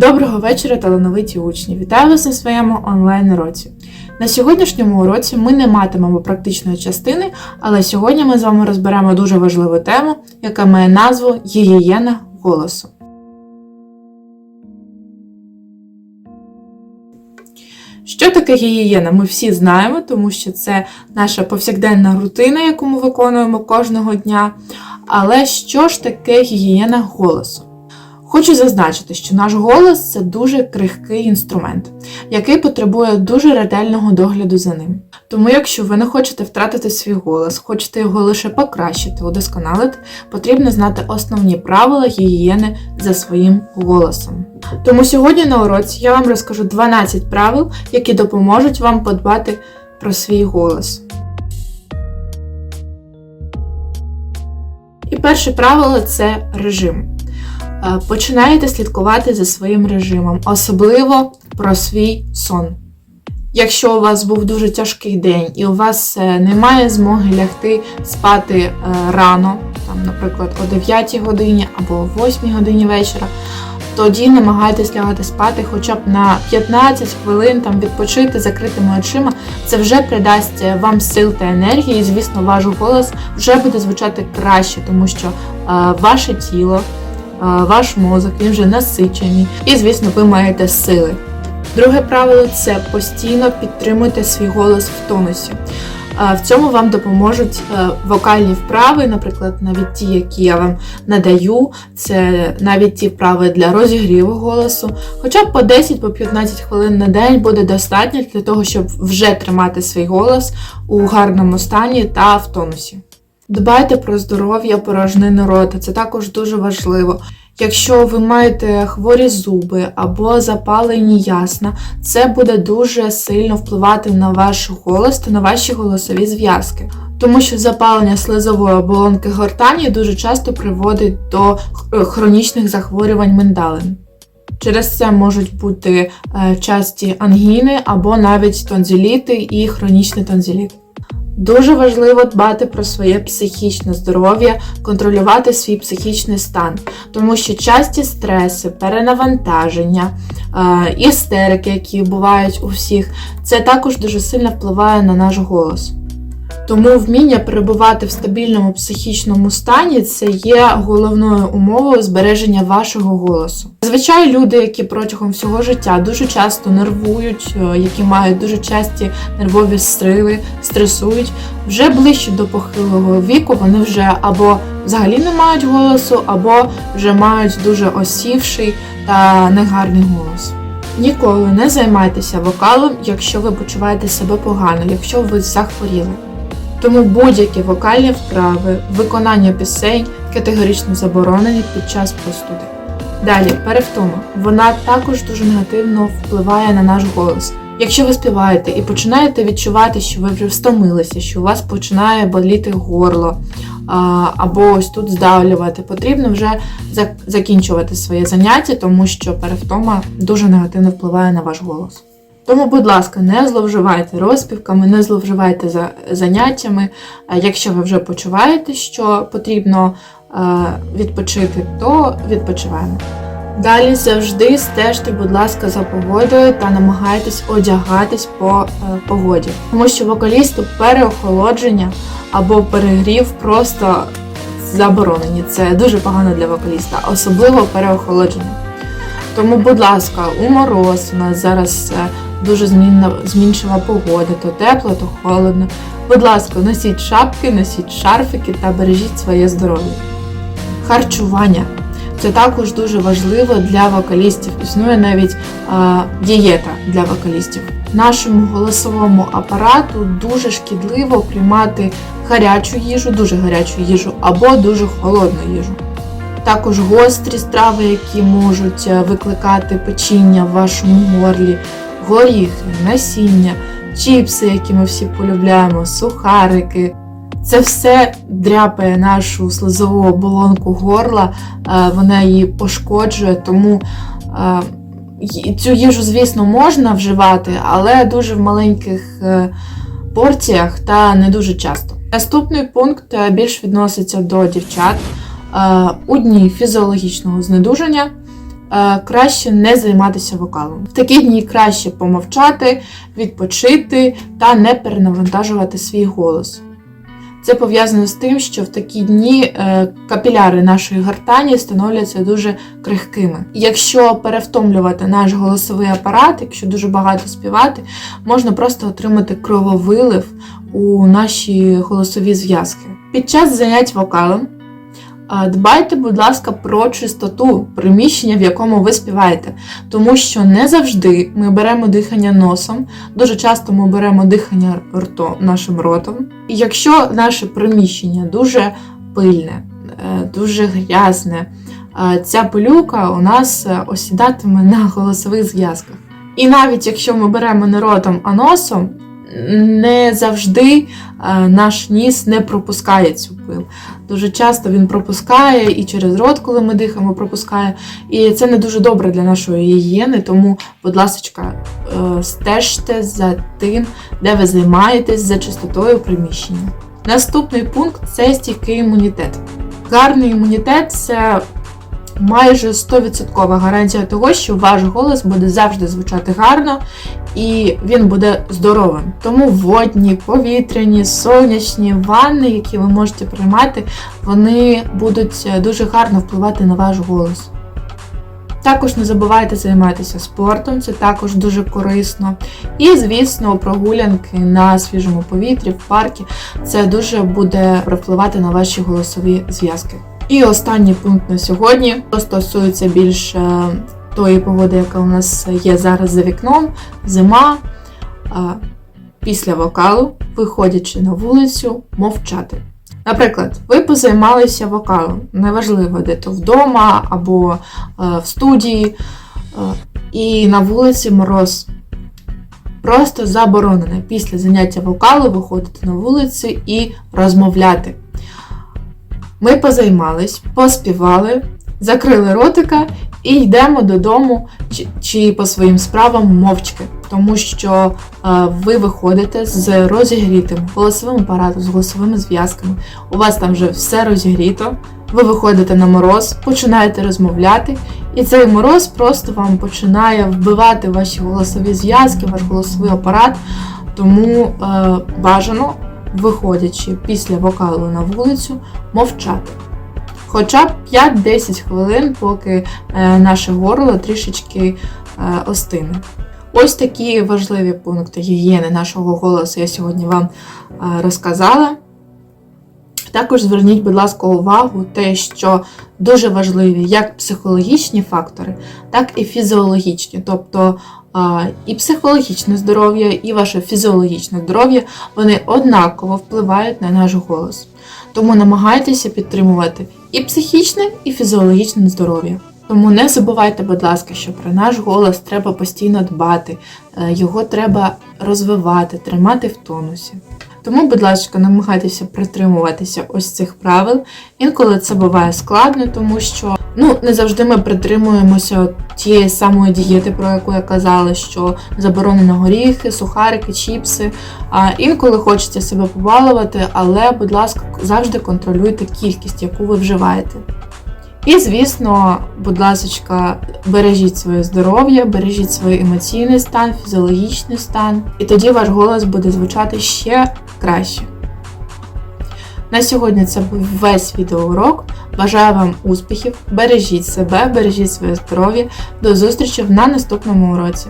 Доброго вечора, талановиті учні! Вітаю вас на своєму онлайн-уроці. На сьогоднішньому уроці ми не матимемо практичної частини, але сьогодні ми з вами розберемо дуже важливу тему, яка має назву гігієна голосу. Що таке гігієна? Ми всі знаємо, тому що це наша повсякденна рутина, яку ми виконуємо кожного дня. Але що ж таке гігієна голосу? Хочу зазначити, що наш голос це дуже крихкий інструмент, який потребує дуже ретельного догляду за ним. Тому, якщо ви не хочете втратити свій голос, хочете його лише покращити, удосконалити, потрібно знати основні правила гігієни за своїм голосом. Тому сьогодні на уроці я вам розкажу 12 правил, які допоможуть вам подбати про свій голос. І перше правило це режим. Е, Починаєте слідкувати за своїм режимом, особливо про свій сон. Якщо у вас був дуже тяжкий день і у вас е, немає змоги лягти спати е, рано, там, наприклад, о 9 годині або о 8 годині вечора, тоді намагайтесь лягати спати хоча б на 15 хвилин, там відпочити закритими очима. Це вже придасть вам сил та енергії, і, звісно, ваш голос вже буде звучати краще, тому що ваше тіло ваш мозок, він вже насичений, і, звісно, ви маєте сили. Друге правило це постійно підтримуйте свій голос в тонусі. В цьому вам допоможуть е, вокальні вправи, наприклад, навіть ті, які я вам надаю, це навіть ті вправи для розігріву голосу. Хоча б по 10-15 хвилин на день буде достатньо для того, щоб вже тримати свій голос у гарному стані та в тонусі. Дбайте про здоров'я порожнини рота, це також дуже важливо. Якщо ви маєте хворі зуби або запалені ясна, це буде дуже сильно впливати на ваш голос та на ваші голосові зв'язки. Тому що запалення слизової оболонки гортані дуже часто приводить до хронічних захворювань миндалин. Через це можуть бути е, часті ангіни або навіть тонзиліти і хронічний тонзиліт. Дуже важливо дбати про своє психічне здоров'я, контролювати свій психічний стан, тому що часті стреси, перенавантаження, е, істерики, які бувають у всіх, це також дуже сильно впливає на наш голос. Тому вміння перебувати в стабільному психічному стані це є головною умовою збереження вашого голосу. Зазвичай люди, які протягом всього життя дуже часто нервують, е, які мають дуже часті нервові стриви, стресують, вже ближче до похилого віку вони вже або взагалі не мають голосу, або вже мають дуже осівший та негарний голос. Ніколи не займайтеся вокалом, якщо ви почуваєте себе погано, якщо ви захворіли. Тому будь-які вокальні вправи, виконання пісень категорично заборонені під час простуди. Далі, перевтома. Вона також дуже негативно впливає на наш голос. Якщо ви співаєте і починаєте відчувати, що ви вже встомилися, що у вас починає боліти горло, або ось тут здавлювати, потрібно вже закінчувати своє заняття, тому що перевтома дуже негативно впливає на ваш голос. Тому, будь ласка, не зловживайте розпівками, не зловживайте за заняттями. Якщо ви вже почуваєте, що потрібно е, відпочити, то відпочиваємо. Далі завжди стежте, будь ласка, за погодою та намагайтесь одягатись по е, погоді. Тому що вокалісту переохолодження або перегрів просто заборонені. Це дуже погано для вокаліста, особливо переохолодження. Тому, будь ласка, у мороз у нас зараз е, дуже змінна, змінчива погода, то тепло, то холодно. Будь ласка, носіть шапки, носіть шарфики та бережіть своє здоров'я. Харчування. Це також дуже важливо для вокалістів. Існує навіть а, дієта для вокалістів. Нашому голосовому апарату дуже шкідливо приймати гарячу їжу, дуже гарячу їжу або дуже холодну їжу. Також гострі страви, які можуть е, викликати печіння в вашому горлі, горіхи, насіння, чіпси, які ми всі полюбляємо, сухарики. Це все дряпає нашу слизову оболонку горла, е, вона її пошкоджує, тому е, цю їжу, звісно, можна вживати, але дуже в маленьких е, порціях та не дуже часто. Наступний пункт більш відноситься до дівчат. У дні фізіологічного знедуження краще не займатися вокалом. В такі дні краще помовчати, відпочити та не перенавантажувати свій голос. Це пов'язано з тим, що в такі дні е, капіляри нашої гортані становляться дуже крихкими. Якщо перевтомлювати наш голосовий апарат, якщо дуже багато співати, можна просто отримати крововилив у наші голосові зв'язки. Під час занять вокалом е, дбайте, будь ласка, про чистоту приміщення, в якому ви співаєте, тому що не завжди ми беремо дихання носом, дуже часто ми беремо дихання ртом, нашим ротом. І якщо наше приміщення дуже пильне, е, дуже грязне, е, ця пилюка у нас е, осідатиме на голосових зв'язках. І навіть якщо ми беремо не ротом, а носом, не завжди е, наш ніс не пропускає цю пил. Дуже часто він пропускає і через рот, коли ми дихаємо, пропускає. І це не дуже добре для нашої гігієни, тому, будь ласка, е, стежте за тим, де ви займаєтесь за чистотою приміщення. Наступний пункт це стійкий імунітет. Гарний імунітет це майже 100% гарантія того, що ваш голос буде завжди звучати гарно і він буде здоровим. Тому водні, повітряні, сонячні ванни, які ви можете приймати, вони будуть дуже гарно впливати на ваш голос. Також не забувайте займатися спортом, це також дуже корисно. І, звісно, прогулянки на свіжому повітрі, в паркі, це дуже буде впливати на ваші голосові зв'язки. І останній пункт на сьогодні що стосується більше тої погоди, яка у нас є зараз за вікном, зима. Після вокалу, виходячи на вулицю, мовчати. Наприклад, ви позаймалися вокалом, неважливо, де то вдома або е, в студії, е, і на вулиці мороз. Просто заборонено після заняття вокалу виходити на вулицю і розмовляти. Ми позаймались, поспівали, закрили ротика і йдемо додому чи, чи по своїм справам мовчки, тому що е, ви виходите з розігрітим голосовим апаратом, з голосовими зв'язками. У вас там вже все розігріто. Ви виходите на мороз, починаєте розмовляти, і цей мороз просто вам починає вбивати ваші голосові зв'язки, ваш голосовий апарат. Тому е, бажано, виходячи після вокалу на вулицю, мовчати. Хоча б 5-10 хвилин, поки е, наше горло трішечки е, остине. Ось такі важливі пункти гігієни нашого голосу я сьогодні вам е, розказала. Також зверніть, будь ласка, увагу те, що дуже важливі як психологічні фактори, так і фізіологічні. Тобто і психологічне здоров'я, і ваше фізіологічне здоров'я вони однаково впливають на наш голос. Тому намагайтеся підтримувати і психічне, і фізіологічне здоров'я. Тому не забувайте, будь ласка, що про наш голос треба постійно дбати, е, його треба розвивати, тримати в тонусі. Тому, будь ласка, намагайтеся притримуватися ось цих правил. Інколи це буває складно, тому що ну, не завжди ми притримуємося тієї самої дієти, про яку я казала, що заборонено горіхи, сухарики, чіпси. А інколи хочеться себе побалувати, але, будь ласка, завжди контролюйте кількість, яку ви вживаєте. І, звісно, будь ласка, бережіть своє здоров'я, бережіть свій емоційний стан, фізіологічний стан, і тоді ваш голос буде звучати ще краще. На сьогодні це був весь відеоурок. Бажаю вам успіхів, бережіть себе, бережіть своє здоров'я. До зустрічі на наступному уроці.